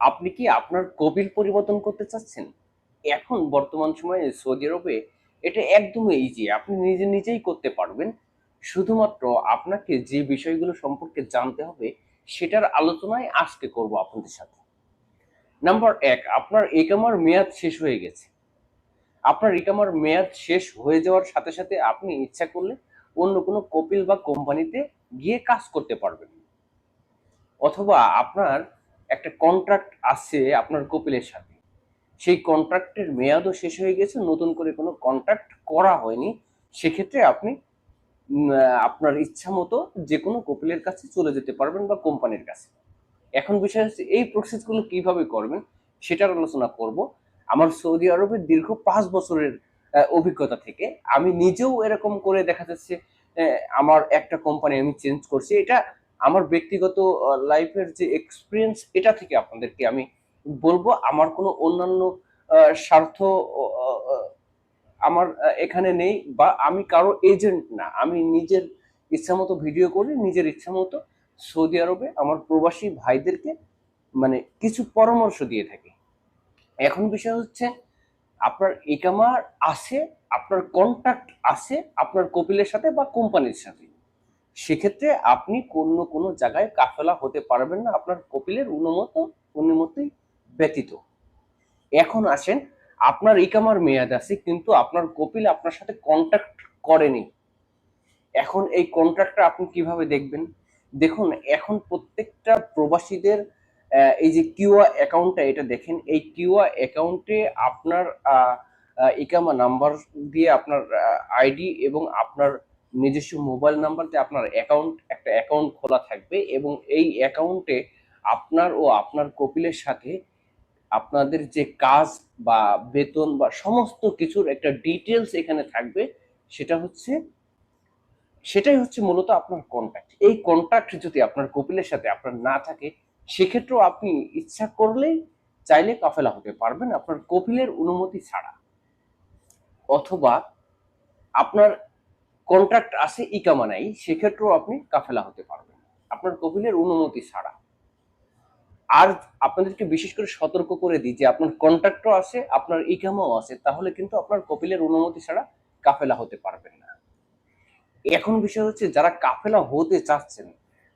আপনি কি আপনার কপিল পরিবর্তন করতে চাচ্ছেন? এখন বর্তমান সময়ে সৌদি আরবে এটা একদমই ইজি আপনি নিজে নিজেই করতে পারবেন। শুধুমাত্র আপনাকে যে বিষয়গুলো সম্পর্কে জানতে হবে, সেটার আলোচনায় আজকে করব আপনাদের সাথে। নাম্বার এক, আপনার একামার মেয়াদ শেষ হয়ে গেছে। আপনার ইকামার মেয়াদ শেষ হয়ে যাওয়ার সাথে সাথে আপনি ইচ্ছা করলে অন্য কোনো কপিল বা কোম্পানিতে গিয়ে কাজ করতে পারবেন। অথবা আপনার একটা কন্ট্রাক্ট আছে আপনার কপিলের সাথে। সেই কন্ট্রাক্টের মেয়াদও শেষ হয়ে গেছে, নতুন করে কোনো কন্ট্রাক্ট করা হয়নি। সেক্ষেত্রে আপনি আপনার ইচ্ছা মতো যে কোনো কপিলের কাছে চলে যেতে পারবেন বা কোম্পানির কাছে। এখন বিষয় হচ্ছে, এই প্রসেসগুলো কীভাবে করবেন সেটার আলোচনা করব। আমার সৌদি আরবের দীর্ঘ পাঁচ বছরের অভিজ্ঞতা থেকে আমি নিজেও এরকম করে দেখা যাচ্ছে আমার একটা কোম্পানি আমি চেঞ্জ করছি। এটা আমার ব্যক্তিগত লাইফের যে এক্সপিরিয়েন্স এটা থেকে আপনাদেরকে আমি বলব, আমার কোনো অন্যান্য স্বার্থ আমার এখানে নেই বা আমি কারও এজেন্ট না। আমি নিজের ইচ্ছা মতো ভিডিও করি, নিজের ইচ্ছা মতো সৌদি আরবে আমার প্রবাসী ভাইদেরকে মানে কিছু পরামর্শ দিয়ে থাকি। এখন বিষয় হচ্ছে, আপনার একামার আছে, আপনার কন্ট্যাক্ট আছে, আপনার কপিলের সাথে বা কোম্পানির সাথে। সেক্ষেত্রে আপনি কোনো কোনো জায়গায় কাফেলা হতে পারবেন না, আপনার কপিলের অনুমত অনুমতি ব্যতীত। এখন আসেন, আপনার ইকামার মেয়াদ আছে, কিন্তু আপনার কপিল আপনার সাথে কন্ট্যাক্ট করেনি। এখন এই কন্ট্রাক্টটা আপনি কীভাবে দেখবেন? দেখুন, এখন প্রত্যেকটা প্রবাসীদের এই যে কিউআ অ্যাকাউন্টটা এটা দেখেন, এই কিউআ অ্যাকাউন্টে আপনার ইকামা নাম্বার দিয়ে আপনার আইডি এবং আপনার নিজস্ব মোবাইল নাম্বার দিয়ে আপনার অ্যাকাউন্ট একটা অ্যাকাউন্ট খোলা থাকবে এবং এই অ্যাকাউন্টে আপনার ও আপনার কপিলের সাথে আপনাদের যে কাজ বা বেতন বা সমস্ত কিছুর একটা ডিটেলস এখানে থাকবে, সেটা হচ্ছে, সেটাই হচ্ছে মূলত আপনার কন্ট্যাক্ট এই কন্ট্যাক্ট যদি আপনার কপিলের সাথে আপনার না থাকে, সেক্ষেত্রেও আপনি ইচ্ছা করলেই চাইলে কাফেলা হতে পারবেন, আপনার কপিলের অনুমতি ছাড়া। অথবা আপনার কন্ট্রাক্ট আছে ইকামা নাই, সেক্ষেত্রেও আপনি কাফেলা হতে পারবেন। আপনার কপিলের অনুমতি ছাড়া। আর আপনাদেরকে বিশেষ করে সতর্ক করে দিই যে আপনার কন্ট্রাক্টও আছে, আপনার ইকামাও আছে, তাহলে কিন্তু আপনার কপিলের অনুমতি ছাড়া কাফেলা হতে পারবেন না। এখন বিষয় হচ্ছে যারা কাফেলা হতে চাচ্ছেন,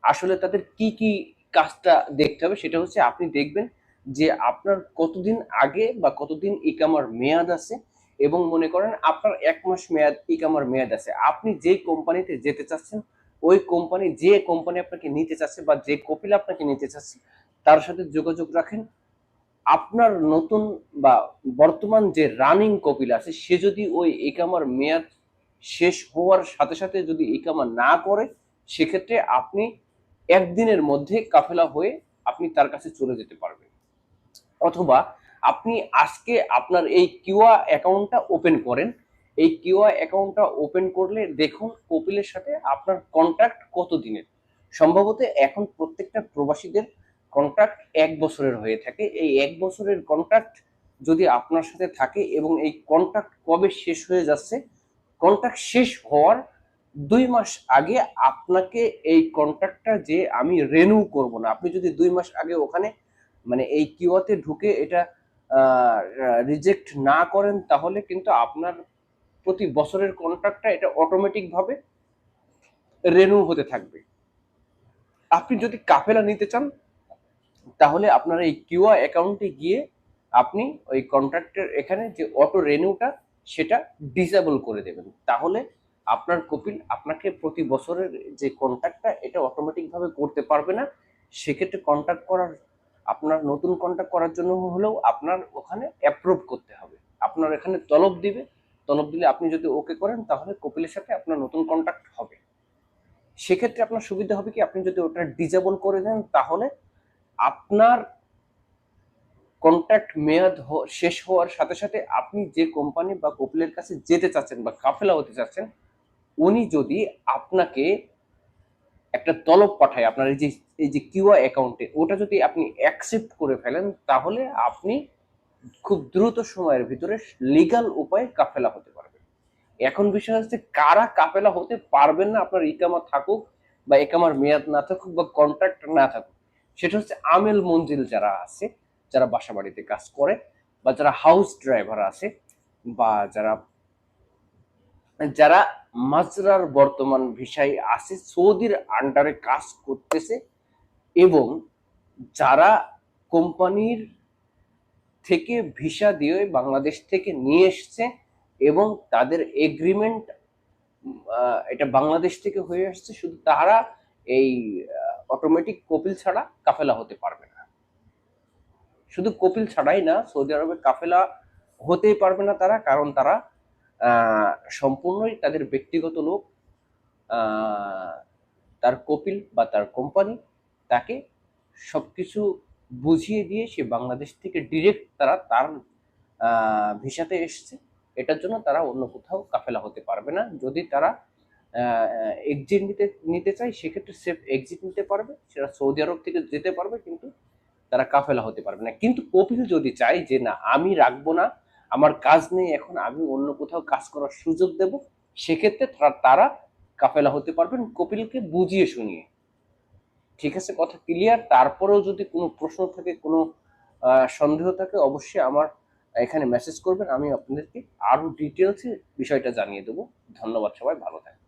আসলে তাদের কি কি কাজটা দেখতে হবে সেটা হচ্ছে আপনি দেখবেন যে আপনার কতদিন আগে বা কতদিন ইকামার মেয়াদ আছে এবং মনে করেন আপনার এক মাস মেয়াদ ইকামার মেয়াদ আছে। আপনি যে কোম্পানিতে যেতে চাচ্ছেন, ওই কোম্পানি যে কোম্পানি আপনাকে নিতে চাচ্ছে বা যে কপিল আপনাকে নিতে চাচ্ছে, তার সাথে যোগাযোগ রাখেন। আপনার নতুন বা বর্তমান যে রানিং কপিল আছে, সে যদি ওই ইকামার মেয়াদ শেষ হওয়ার সাথে সাথে যদি ইকামা না করে, সেক্ষেত্রে আপনি একদিনের মধ্যে কাফেলা হয়ে আপনি তার কাছে চলে যেতে পারবেন। অথবা আপনি আজকে আপনার এই কিউআ অ্যাকাউন্টটা ওপেন করেন। এই কিউআ অ্যাকাউন্টটা ওপেন করলে দেখুন কপিলের সাথে আপনার কন্ট্রাক্ট কত দিনের। সম্ভবত এখন প্রত্যেকটা প্রবাসীদের কন্ট্রাক্ট এক বছরের হয়ে থাকে। এই এক বছরের কন্ট্রাক্ট যদি আপনার সাথে থাকে এবং এই কন্ট্রাক্ট কবে শেষ হয়ে যাচ্ছে, কন্ট্রাক্ট শেষ হওয়ার দুই মাস আগে আপনাকে এই কন্ট্রাক্টটা যে আমি রেনু করব না, আপনি যদি দুই মাস আগে ওখানে মানে এই কিওয়াতে ঢুকে এটা রিজেক্ট না করেন তাহলে কিন্তু আপনার প্রতি বছরের কন্ট্রাক্টটা এটা অটোমেটিক ভাবে রেনু হতে থাকবে। আপনি যদি কাফেলা নিতে চান, তাহলে আপনার এই কিউআ অ্যাকাউন্টে গিয়ে আপনি ওই কন্ট্রাক্টের এখানে যে অটো রেনিউটা সেটা ডিসেবল করে দেবেন। তাহলে আপনার কপিল আপনাকে প্রতি বছরের যে কন্ট্রাক্টটা এটা অটোমেটিক ভাবে করতে পারবে না। সেক্ষেত্রে কন্ট্যাক্ট করার আপনার নতুন কন্ট্যাক্ট করার জন্য হলেও আপনার ওখানে অ্যাপ্রুভ করতে হবে। আপনার এখানে তলব দিবে। তলব দিলে আপনি যদি ওকে করেন, তাহলে কপিলের সাথে আপনার নতুন কন্ট্যাক্ট হবে। সেক্ষেত্রে আপনার সুবিধা হবে কি, আপনি যদি ওটা ডিজেবল করে দেন, তাহলে আপনার কন্ট্রাক্ট মেয়াদ শেষ হওয়ার সাথে সাথে আপনি যে কোম্পানি বা কপিলের কাছে যেতে চাচ্ছেন বা কাফেলা হতে চাচ্ছেন, উনি যদি আপনাকে একটা তলব পাঠায় আপনার এই যে এই যে কিউআ অ্যাকাউন্টে, ওটা যদি আপনি অ্যাকসেপ্ট করে ফেলেন, তাহলে আপনি খুব দ্রুত সময়ের ভিতরে লিগাল উপায়ে কাফেলা হতে পারবেন। এখন বিষয় হচ্ছে কারা কাফেলা হতে পারবেন না আপনার ইকামা থাকুক বা একামার মেয়াদ না থাকুক বা কন্ট্রাক্ট না থাকুক, সেটা হচ্ছে আমেল মঞ্জিল যারা আছে, যারা বাসা বাড়িতে কাজ করে বা যারা হাউস ড্রাইভার আছে বা যারা যারা মাজরার বর্তমান ভিসায় আছে সৌদির আন্ডারে কাজ করতেছে এবং যারা কোম্পানির থেকে ভিসা দিয়ে বাংলাদেশ থেকে নিয়ে এসছে এবং তাদের এগ্রিমেন্ট এটা বাংলাদেশ থেকে হয়ে আসছে, শুধু তারা এই অটোমেটিক কপিল ছাড়া কাফেলা হতে পারবে না। শুধু কপিল ছাড়াই না, সৌদি আরবে কাফেলা হতেই পারবে না তারা, কারণ তারা সম্পূর্ণই তাদের ব্যক্তিগত লোক তার কপিল বা তার কোম্পানি তাকে সব কিছু বুঝিয়ে দিয়ে সে বাংলাদেশ থেকে ডিরেক্ট তারা তার ভিসাতে এসছে। এটার জন্য তারা অন্য কোথাও কাফেলা হতে পারবে না। যদি তারা এক্সিট নিতে নিতে চায়, সেক্ষেত্রে সেফ এক্সিট নিতে পারবে। সেটা সৌদি আরব থেকে যেতে পারবে, কিন্তু তারা কাফেলা হতে পারবে না। কিন্তু কপিল যদি চায় যে, না, আমি রাখব না আমার কাজ নেই, এখন আমি অন্য কোথাও কাজ করার সুযোগ দেব। সেক্ষেত্রে তারা কাফেলা হতে পারবেন কপিলকে বুঝিয়ে শুনিয়ে। ঠিক আছে, কথা ক্লিয়ার তারপরেও যদি কোনো প্রশ্ন থাকে, কোনো সন্দেহ থাকে, অবশ্যই আমার এখানে মেসেজ করবেন। আমি আপনাদেরকে আরও ডিটেলসে বিষয়টা জানিয়ে দেবো। ধন্যবাদ সবাই, ভালো থাকবেন।